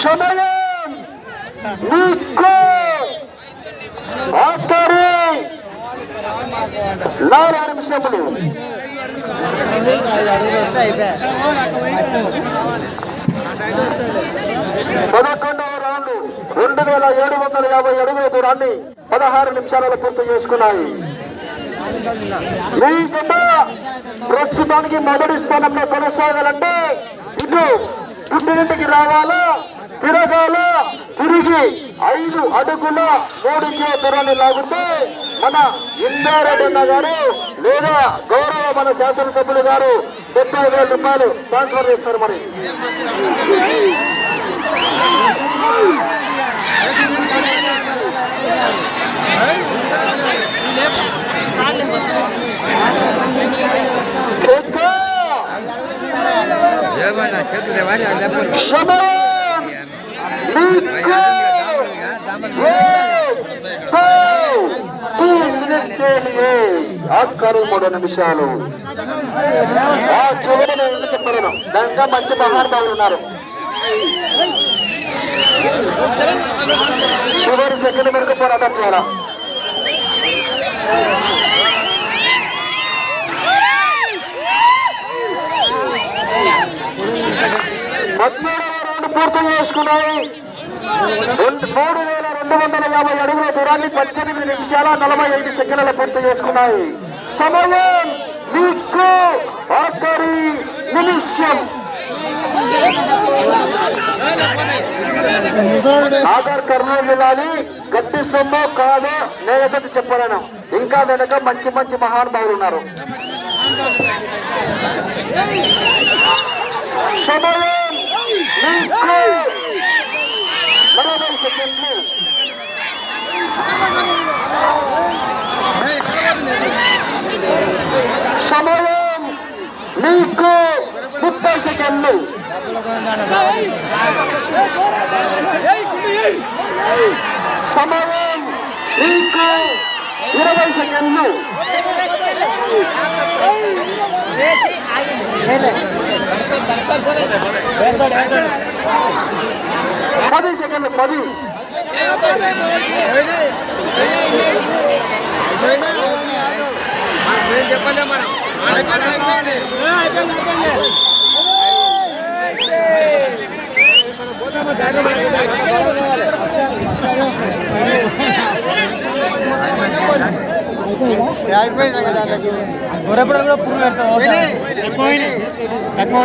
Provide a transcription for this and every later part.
సమయం ఆఖరి నాలుగు నిమిషములు పదకొండవ రౌండ్ రెండు వేల ఏడు వందల యాభై అడుగుల దూరాన్ని పదహారు నిమిషాలలో పూర్తి చేసుకున్నాయి ఈ జత ప్రస్తుతానికి మొదటి స్థానంలో కొనసాగాలంటే ఇటు పుట్టినింటికి రావాలా తిరగాల తిరిగి ఐదు అడుగుల మూడించే దూరాన్ని లాగుంటే మన ఇందారెడ్డి అన్న గారు లేదా గౌరవ మన శాసనసభ్యులు గారు డెబ్బై వేల రూపాయలు ట్రాన్స్ఫర్ చేస్తారు మరి. ఏమన్నా చేతులు లేకపోతే మూడు నిమిషాలు ఆ చివరి నేను ఎందుకు చెప్పలేను దానిగా మంచి మహానుభావులు ఉన్నారు చివరి సెకండ్ వరకు పోరాటం చేయాలా పద్మూడవ రౌండ్ పూర్తి చేసుకున్నాయి రెండు- మూడు వేల రెండు వందల యాభై అడుగుల దూరాన్ని పద్దెనిమిది నిమిషాల నలభై ఐదు సెకండ్ల పూర్తి చేసుకున్నాయి. సమయం మీకు ఆఖరి నిమిషం. ఆధార్ కర్నూలు వెళ్ళాలి గట్టి సొమ్ము కాదో నేనైతే చెప్పలేను. ఇంకా వెనక మంచి మంచి మహానుభావులు ఉన్నారు. సమయం మీకు నలభై సెకండ్లు సమయం మీకు ముప్పై సెకండ్లు సమయం మీకు ఇరవై సెకండ్లు పది సెకండ్లు పది. నేను చెప్పలే మనం ఆడపిల్ల కావాలి గొర్రెపడ కూడా పురుగు పెడతావు ఎక్కువ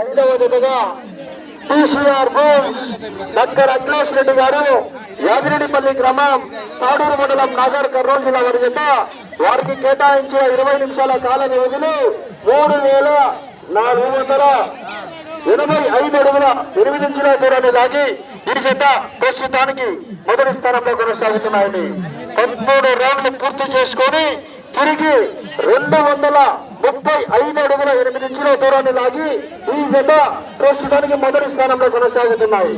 ఐదవ జతగా TCR bones doctor Akhilesh Reddy garu Yadireddipalli గ్రామం తాడూరు మండలం నాగర్ కర్నూలు జిల్లా వారి జత వారికి కేటాయించిన ఇరవై నిమిషాల కాల వ్యవధిలో మూడు వేల నాలుగు వందల ఎనభై ఐదు అడుగుల ఎనిమిది ఇంచుల దూరాన్ని లాగి ఈ జత ప్రస్తుతానికి మొదటి స్థానంలో కొనసాగుతున్నాయని పదమూడు రౌండ్లు పూర్తి చేసుకొని తిరిగి రెండు వందల ముప్పై ఐదు అడుగుల ఎనిమిది ఇంచుల దూరాన్ని లాగి ఈ జత ప్రస్తుతానికి మొదటి స్థానంలో కొనసాగుతున్నాయి.